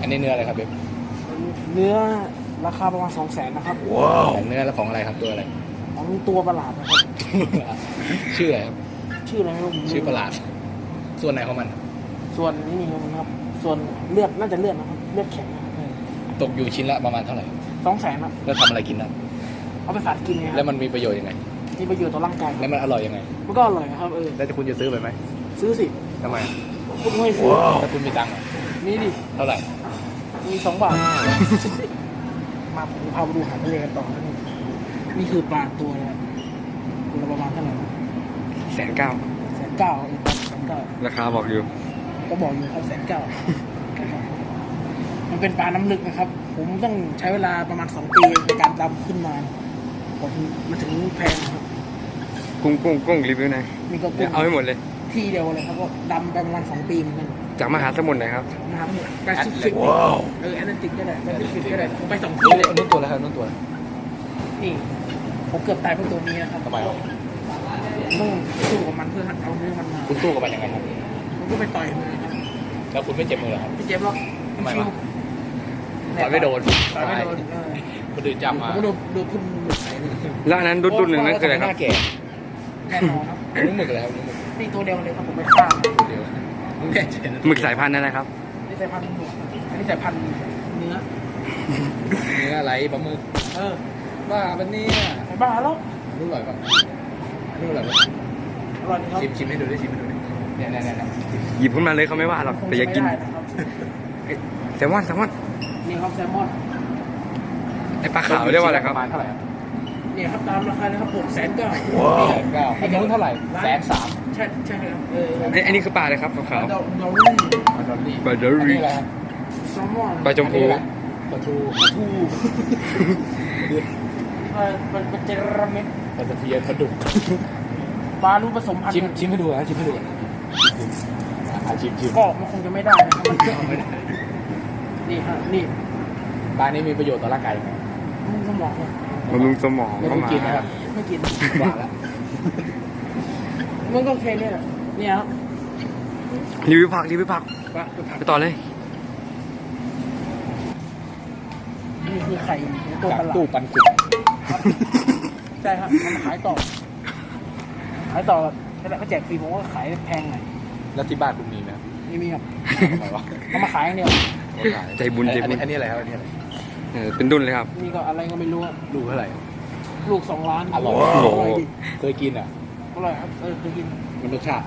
อันนี้เนื้ออะไรครับเบ๊บเนื้อราคาประมาณสองแสนนะครับของเนื้อแล้วของอะไรครับตัวอะไรของตัวประหลาดนะครับ ชื่ออะไรครับชื่ออะไรไม่รู้ผมไม่ชื่อประหลาด ส่วนไหนของมัน ส่วนนี้นี่ครับ ส่วนเลือดน่าจะเลือดนะครับเลือดแข็งนะครับตกอยู่ชิ้นละประมาณเท่าไหร่สองแสนครับแล้วทำอะไรกินนะเอาไปฝากกินไงคแล้รัวบมันมีประโยชน์ยังไงมีประโยชน์ต่อร่างกายแล้วมันอร่อยยังไงมันก็อร่อยนะครับเออแล้วคุณจะซื้อไปไหมซื้อสิทำไมคุณไม่ซื้อถ้าคุณมีตังค์อะ นี่ดิเท่าไหร่ มีสองบาท มาผมพาไปดูหาทะเลกันต่อนะนี่นี่คือปลาตัวละตัวละประมาณเท่าไหร่แสนเก้าแสนเก้าเองครับแสนเก้าราคาบอกอยู่ ก็บอกอยู่ครับแสนเก้ามันเป็นปลาน้ำลึกนะครับ ผมต้องใช้เวลาประมาณสองปีในการดำขึ้นมา ผมมาถึงแพงนะครับ กุ้งกุ้งกุ้งรีวิวหน่อยนี่ก็เนี่กุ้ยงเอาให้หมดเลย ที่เดียวเลยครับก็ดำไปประมาณสองปีเหมือนกัน จากมหาสมุทรไหนครับนะครับแปซิฟิกเออแอตแลนติกก็ได้แปซิฟิกก็ได้ผมไปสองที่นู่นเลยนู่นตัวแล้วครับนู่นตัวอะไรนี่ผมเกือบตายเพราะตัวนี้นะครับทำไมครับต้องสู้กับมันเพื่อเอาเนื้อมันมาคุณสู้กับมันยังไงครับผมก็ไปต่อยมันนะครับแล้วคุณไม่เจ็บมือเหรอครับ พี่เจ็บหรอกทำไมวะชิวต่อยไม่โดนต่อยไม่โดนเออคนอื่นจับมาผมก็โดนโดนทุ่มใส่เลยแล้วอันนั้นดุดดุดหนึ่งนั่นคืออะไรครับหน้าแก่แน่นอนครับนึกหมึกเลยครับนึกหมึกนี่ตัวเดียวเลยครับผมไม่ฆ่ามันเดียว แน่ใจนะหมึกสายพันธุ์อะไรครับ นี่สายพันธุ์หมวกอันนี้สายพันธุ์เนื้อ เนื้ออะไรปลาหมึกเออบ้าปันเนี่ยไอ้บ้าแล้วรู้อร่อยป่ะรู้อร่อยป่ะอร่อยดีครับชิมชิมให้ดูดิชิมให้ดูดิเนี่ยเนี่ยเนี่ยเนี่ยหยิบขึ้นมาเลยเขาไม่ว่าหรอกคงแต่อย่ากินไม่ได้นะครับเอ้ยแซลมอนแซลมอนนี่ครับแซลมอนไอปลาขาวเรียกว่าอะไรครับประมาณเท่าไหร่ครับนี่ครับตามราคาเลยครับผมแสนเก้า แสนเก้าไอ้นู้นเท่าไหร่แสนสาม ใช่ใช่ครับเออไอ้ไอันนี้คือปลาอะไรครับขาวเราเราเล่นปลาดอลลี่ปลาดอลลี่อันนี้อะไรครับแซลมอนปลาจมพู อันนี้อะไรปลาทูทูเออเป็นเป็นเจระเม็ดปลาตะเพียนปลาดุกปลาลูกผสมพันธุ์ชิมชิมให้ดูนะชิมให้ดูนะอะชิมชิมก็มันคงจะไม่ได้นะครับมันก็ไม่ได้นี่ฮะนี่ปลานี้มีประโยชน์ต่อร่างกายยังไงมึงสมองเนี่ยบำรุงสมองแล้วเข้าคุณมากินนะครับไม่กินหวานแล้ว มันก็โอเคเนี่ยเนี่ยครับรีวิวผักรีวิวผักปลาคือผักไปต่อเลยนี่คือไข่ในตัวจากประหลาดตู้ปันสุกครับใช่ครับมันขายต่อ ขายต่อแล้วก็แจกฟรีผมก็ขายแพงหน่อยแล้วที่บ้านคุณมีไหมครับนี่มีครับทำไมวะเอามาขายอย่างเดียวใจบุญใจบุญอันนี้อันนี้อะไรครับอันนี้อะไรเออเป็นดุนเลยครับ นี่ก็อะไรก็ไม่รู้อะลูกเท่าไหร่ลูกสองล้านอร่อยอร่อยดิเคยกินอะ อร่อยครับเออเคยกินมันรสชาติ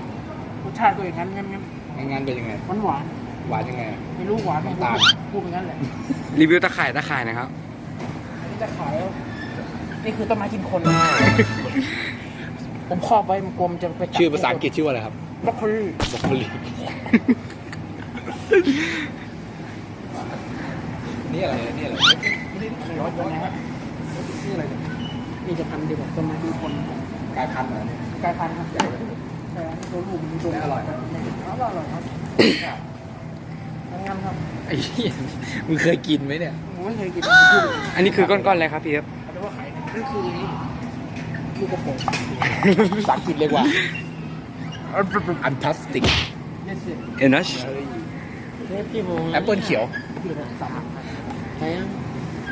รสชาติก็อย่างนั้นงั้นงั้นงานเป็นยังไง หวานหวานหวานยังไงๆไม่รู้หวานไม่รู้น้ำตาล พูดเป็นงั้นแหละรีวิวตะข่ายตะข่ายนะครับอันนี้จะขายแล้วนี่คือต้นไม้กินคน ผมครอบไว้มันกลัวมันจะไปจับชื่อภาษาอังกฤษชื่อว่าอะไรครับบล็อกโคลี่บรอกโคลีนี่อะไรนี่อะไร ร้อยคนนะครับนี่อะไรเนี่ยนี่จะพันเดียวกับต้นไม้กินคน กลายพันธุ์เหรอเนี่ยกลายพันธุ์ครับใช่ตัวลูกมันตัวอร่อยครับอร่อยอร่อยครับงั้นครับไอ้เหี้ยมึงเคยกินไหมเนี่ยผมไม่เคยกินอันนี้คือก้อนๆอะไรครับพี่ครับเขาเรียกว่าไขายนั่นคือลูกกระโปรงภาษาอังกฤษเรียกว่าอันทัสติกนี่สิเอ็นนัชเทปที่ผมแอปเปิลเขียว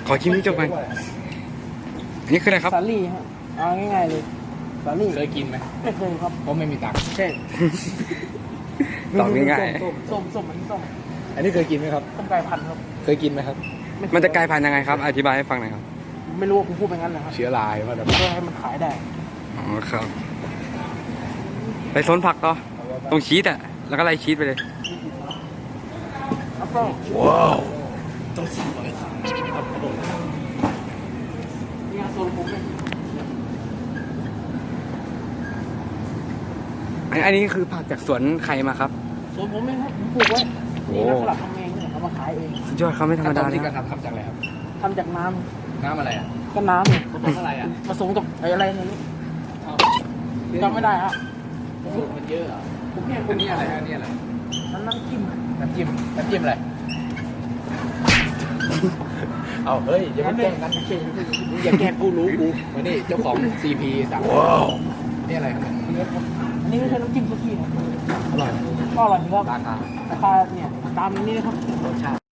ขอชิมให้จบไปอันนี้คืออะไรครับสาลี่ฮะเอาง่ายๆเลย สาลี่เคยกินไหมไม่เคยครับเพราะไม่มีตังค์ใช่ตอบง่ายส้มส้มส้มอันนี้ส้มอันนี้เคยกินไหมครับ ส้มไก่พันธุ์ครับเคยกินไหมครับไเคๆมันจะกลายพันธุ์ยังไงครับ อธิบายให้ฟังหน่อยครับ ไม่รู้ว่าผมพูดไปงั้นนะครับเชื้อรายว่าแบบเพื่อให้มันขายได้ อ๋อครับ ไปโซนผักต่อตรงชีสอะ แล้วก็ไล่ชีสไปเลยแล้วก็ต้องสั่งไว้นี่โซนผมเลย นอันนี้คือผักจากสวนใครมาครับโซนผมเองครับผมปลูกไว้โอ้นี่นักสลัดทำเองเนี่ยเขามาขายเองสุดยอดเขาไม่ธรรมดาขั้นตอนเลยที่คการรับทำทำจากอะไรครับทำจากน้น้ำอะไรอะำก็น้ำเนี่ยผสมอะไรอะผสมกับไอ้อะไรเนี่ยจำไม่ได้ฮะสูตรมันเยอะอะผมเนี่ยผอัมนนี้อะไรอันนี้อะไรน้ำน้ำจิ้มน้ำจิ้มน้ำจิ้มอะไรเอาเฮ้ยอย่าน้ำไปเด็แกล้กงกันน้ำเค็มมึงอย่าแกล้งกูรู้กูมานี่เจ้าของ CP สั่งนี่อะไรครับ อันนี้ไม่ใช่น้ำจิ้มซุกี้นะอร่อยไหมก็อร่อยครับราคาราคาเนี่ยตามนี้นะครับรสชาติ